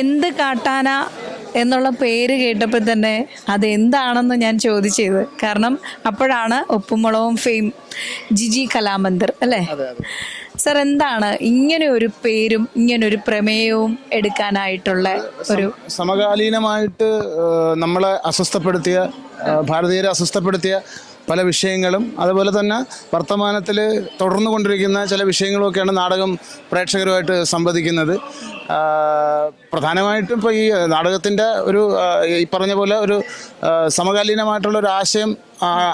എന്ത് കാട്ടാന എന്നുള്ള പേര് കേട്ടപ്പോൾ തന്നെ അതെന്താണെന്ന് ഞാൻ ചോദിച്ചത്. കാരണം അപ്പോഴാണ് ഉപ്പുമുളവും ഫെയിം ജിജി കലാമന്ദർ അല്ലേ? സർ എന്താണ് ഇങ്ങനെ ഒരു പേരും ഇങ്ങനെ ഒരു പ്രമേയവും എടുക്കാനായിട്ടുള്ള ഒരു സമകാലീനമായിട്ട് നമ്മളെ അസ്വസ്ഥപ്പെടുത്തിയ ഭാരതീയരെ അസ്വസ്ഥപ്പെടുത്തിയ പല വിഷയങ്ങളും അതുപോലെ തന്നെ വർത്തമാനത്തിൽ തുടർന്നു കൊണ്ടിരിക്കുന്ന ചില വിഷയങ്ങളുമൊക്കെയാണ് നാടകം പ്രേക്ഷകരുമായിട്ട് സംവദിക്കുന്നത്. പ്രധാനമായിട്ടും ഇപ്പോൾ ഈ നാടകത്തിന്റെ ഒരു ഈ പറഞ്ഞ പോലെ ഒരു സമകാലീനമായിട്ടുള്ള ഒരു ആശയം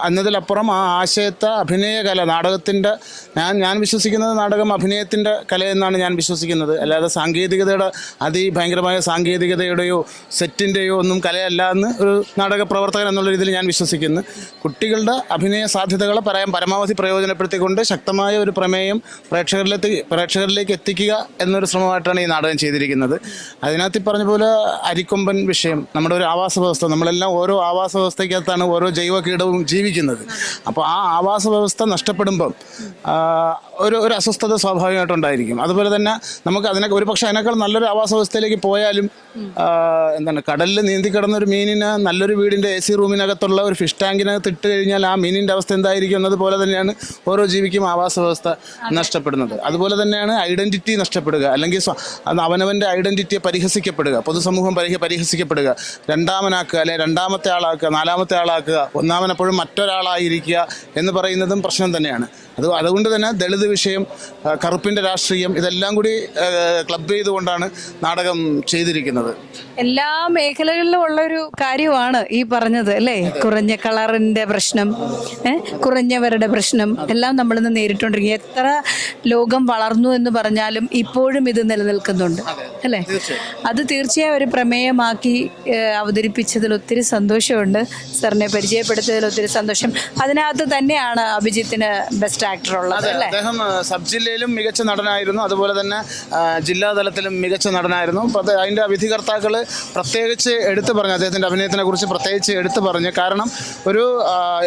എന്നതിലപ്പുറം ആ ആശയത്തെ അഭിനയ കല നാടകത്തിന്റെ ഞാൻ ഞാൻ വിശ്വസിക്കുന്നത് നാടകം അഭിനയത്തിന്റെ കലയെന്നാണ് ഞാൻ വിശ്വസിക്കുന്നത്. അല്ലാതെ സാങ്കേതികതയുടെ അതിഭയങ്കരമായ സാങ്കേതികതയുടെയോ സെറ്റിന്റെയോ ഒന്നും കലയല്ല എന്ന് ഒരു നാടക പ്രവർത്തകൻ എന്നുള്ള രീതിയിൽ ഞാൻ വിശ്വസിക്കുന്നു. കുട്ടികളുടെ അഭിനയ സാധ്യതകളെ പറയാൻ പരമാവധി പ്രയോജനപ്പെടുത്തിക്കൊണ്ട് ശക്തമായ ഒരു പ്രമേയം പ്രേക്ഷകരിലേക്ക് പ്രേക്ഷകരിലേക്ക് എത്തിക്കുക എന്നൊരു ശ്രമമായിട്ടാണ് ഈ നാടകം ചെയ്തിരിക്കുന്നത്. അതിനകത്ത് പറഞ്ഞ പോലെ അരിക്കൊമ്പൻ വിഷയം നമ്മുടെ ഒരു ആവാസ വ്യവസ്ഥ നമ്മളെല്ലാം ഓരോ ആവാസ വ്യവസ്ഥയ്ക്കകത്താണ് ഓരോ ജൈവ കീടവും ജീവിക്കുന്നത്. അപ്പോൾ ആ ആവാസ വ്യവസ്ഥ നഷ്ടപ്പെടുമ്പം ഒരു ഒരു അസ്വസ്ഥത സ്വാഭാവികമായിട്ടുണ്ടായിരിക്കും. അതുപോലെ തന്നെ നമുക്ക് അതിനെ ഒരു പക്ഷേ അതിനേക്കാൾ നല്ലൊരു ആവാസ വ്യവസ്ഥയിലേക്ക് പോയാലും എന്താണ് കടലിൽ നീന്തി കിടന്ന ഒരു മീനിന് നല്ലൊരു വീടിന്റെ എ സി റൂമിനകത്തുള്ള ഒരു ഫിഷ് ടാങ്കിനകത്ത് ഇട്ട് കഴിഞ്ഞാൽ ആ മീനിന്റെ അവസ്ഥ എന്തായിരിക്കും? എന്നതുപോലെ തന്നെയാണ് ഓരോ ജീവിക്കും ആവാസ വ്യവസ്ഥ നഷ്ടപ്പെടുന്നത്. അതുപോലെ തന്നെയാണ് ഐഡന്റിറ്റി നഷ്ടപ്പെടുക. അല്ലെങ്കിൽ അവനവന്റെ ഐഡന്റിറ്റിയെ പരിഹസിക്കപ്പെടുക. പൊതുസമൂഹം പരിഹ പരിഹസിക്കപ്പെടുക. രണ്ടാമനാക്കുക അല്ലെ രണ്ടാമത്തെ ആളാക്കുക നാലാമത്തെ ആളാക്കുക ഒന്നാമനെപ്പോഴും മറ്റൊരാളായിരിക്കുക എന്ന് പറയുന്നതും പ്രശ്നം തന്നെയാണ്. അത് അതുകൊണ്ട് തന്നെ ദളിത് വിഷയം കറുപ്പിന്റെ കറുപ്പിന്റെ രാഷ്ട്രീയം ഇതെല്ലാം കൂടി ക്ലബ് ചെയ്തുകൊണ്ടാണ് നാടകം ചെയ്തിരിക്കുന്നത്. എല്ലാ മേഖലകളിലും ഉള്ള ഒരു കാര്യമാണ് ഈ പറഞ്ഞത് അല്ലേ? കുറഞ്ഞ കളറിന്റെ പ്രശ്നം കുറഞ്ഞവരുടെ പ്രശ്നം എല്ലാം നമ്മളിന്ന് നേരിട്ടുണ്ടെങ്കിൽ എത്ര ലോകം വളർന്നു എന്ന് പറഞ്ഞാലും ഇപ്പോഴും ഇത് നിലനിൽക്കുന്നുണ്ട് അല്ലേ? അത് തീർച്ചയായും ഒരു പ്രമേയമാക്കി അവതരിപ്പിച്ചതിൽ ഒത്തിരി സന്തോഷമുണ്ട്. സാറിനെ പരിചയപ്പെടുത്തിയതിൽ ഒത്തിരി സന്തോഷം. അതിനകത്ത് തന്നെയാണ് അഭിജിത്തിന് ബെസ്റ്റ് ആക്ടർ ഉള്ളത് അല്ലേ? അദ്ദേഹം സബ് ജില്ലയിലും മികച്ച നടനായിരുന്നു. അതുപോലെ തന്നെ ജില്ലാതലത്തിലും ജില്ലാ തലത്തിലും മികച്ച നടനായിരുന്നു. അതിന്റെ വിധികർത്താക്കൾ പ്രത്യേകിച്ച് എടുത്തു പറഞ്ഞു അദ്ദേഹത്തിന്റെ അഭിനയത്തിനെ കുറിച്ച് പ്രത്യേകിച്ച് എടുത്തു പറഞ്ഞു. കാരണം ഒരു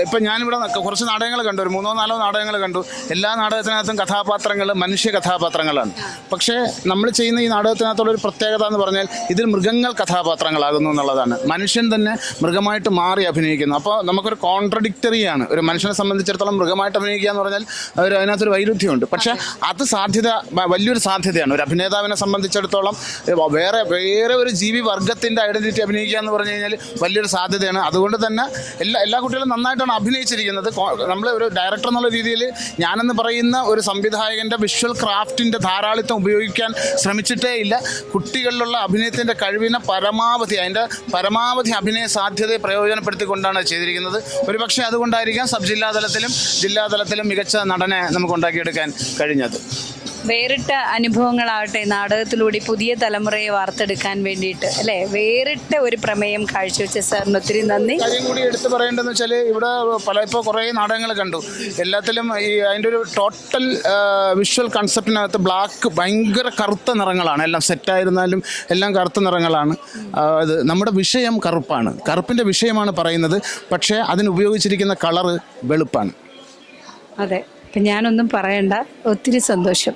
ഇപ്പം ഞാനിവിടെ കുറച്ച് നാടകങ്ങൾ കണ്ടു. ഒരു മൂന്നോ നാലോ നാടകങ്ങൾ കണ്ടു. എല്ലാ നാടകത്തിനകത്തും കഥാപാത്രങ്ങൾ മനുഷ്യ കഥാപാത്രങ്ങളാണ്. പക്ഷേ നമ്മൾ ചെയ്യുന്ന ഈ നാടകത്തിനകത്തുള്ള ഒരു പ്രത്യേകത എന്ന് പറഞ്ഞാൽ ഇതിൽ മൃഗങ്ങൾ കഥാപാത്രങ്ങളാകുന്നു എന്നുള്ളതാണ്. മനുഷ്യൻ തന്നെ മൃഗമായിട്ട് മാറി അഭിനയിക്കുന്നു. അപ്പോൾ നമുക്കൊരു കോൺട്രഡിക്റ്ററിയാണ് ഒരു മനുഷ്യനെ സംബന്ധിച്ചിടത്തോളം മൃഗമായിട്ട് അഭിനയിക്കുക എന്ന് പറഞ്ഞാൽ ഒരു അതിനകത്തൊരു വൈരുദ്ധ്യമുണ്ട് പക്ഷേ അത്. സാധ്യത വലിയൊരു സാധ്യതയാണ്. ഒരു അഭിനേതാവിനെ സംബന്ധിച്ചിടത്തോളം വേറെ വേറെ ഒരു ജീവി വർഗത്തിന്റെ ഐഡന്റിറ്റി അഭിനയിക്കുക എന്ന് പറഞ്ഞു കഴിഞ്ഞാൽ വലിയൊരു സാധ്യതയാണ്. അതുകൊണ്ട് തന്നെ എല്ലാ എല്ലാ കുട്ടികളും നന്നായിട്ടാണ് അഭിനയിച്ചിരിക്കുന്നത്. നമ്മൾ ഒരു ഡയറക്ടർ എന്നുള്ള രീതിയിൽ ഞാനെന്ന് പറയുന്ന ഒരു സംവിധായകന്റെ വിഷ്വൽ ക്രാഫ്റ്റിന്റെ ധാരാളിത്തം ഉപയോഗിക്കാൻ ശ്രമിച്ചിട്ടേ ഇല്ല. കുട്ടികളിലുള്ള അഭിനയത്തിന്റെ കഴിവിനെ പരമാവധി അതിന്റെ പരമാവധി അഭിനയ സാധ്യതയെ പ്രയോജനപ്പെടുത്തിക്കൊണ്ടാണ് ചെയ്തിരിക്കുന്നത്. ഒരു പക്ഷേ അതുകൊണ്ടായിരിക്കാം സബ് ജില്ലാതലത്തിലും ജില്ലാതലത്തിലും ജില്ലാ തലത്തിലും മികച്ച നടനെ നമുക്ക് ഉണ്ടാക്കിയെടുക്കാൻ കഴിഞ്ഞത്. വേറിട്ട അനുഭവങ്ങളാവട്ടെ നാടകത്തിലൂടെ പുതിയ തലമുറയെ വാർത്തെടുക്കാൻ വേണ്ടിയിട്ട് അല്ലേ? വേറിട്ട ഒരു പ്രമേയം കാഴ്ചവെച്ച സാറിന് ഒത്തിരി നന്ദി. കാര്യം കൂടി എടുത്തു പറയേണ്ടതെന്ന് വെച്ചാൽ ഇവിടെ പല ഇപ്പോൾ കുറേ നാടകങ്ങൾ കണ്ടു. എല്ലാത്തിലും ഈ അതിന്റെ ഒരു ടോട്ടൽ വിഷ്വൽ കൺസെപ്റ്റിനകത്ത് ബ്ലാക്ക് ഭയങ്കര കറുത്ത നിറങ്ങളാണ്. എല്ലാം സെറ്റായിരുന്നാലും എല്ലാം കറുത്ത നിറങ്ങളാണ്. അത് നമ്മുടെ വിഷയം കറുപ്പാണ്. കറുപ്പിന്റെ വിഷയമാണ് പറയുന്നത്. പക്ഷേ അതിനുപയോഗിച്ചിരിക്കുന്ന കളറ് വെളുപ്പാണ്. അതെ. അപ്പം ഞാനൊന്നും പറയണ്ട. ഒത്തിരി സന്തോഷം.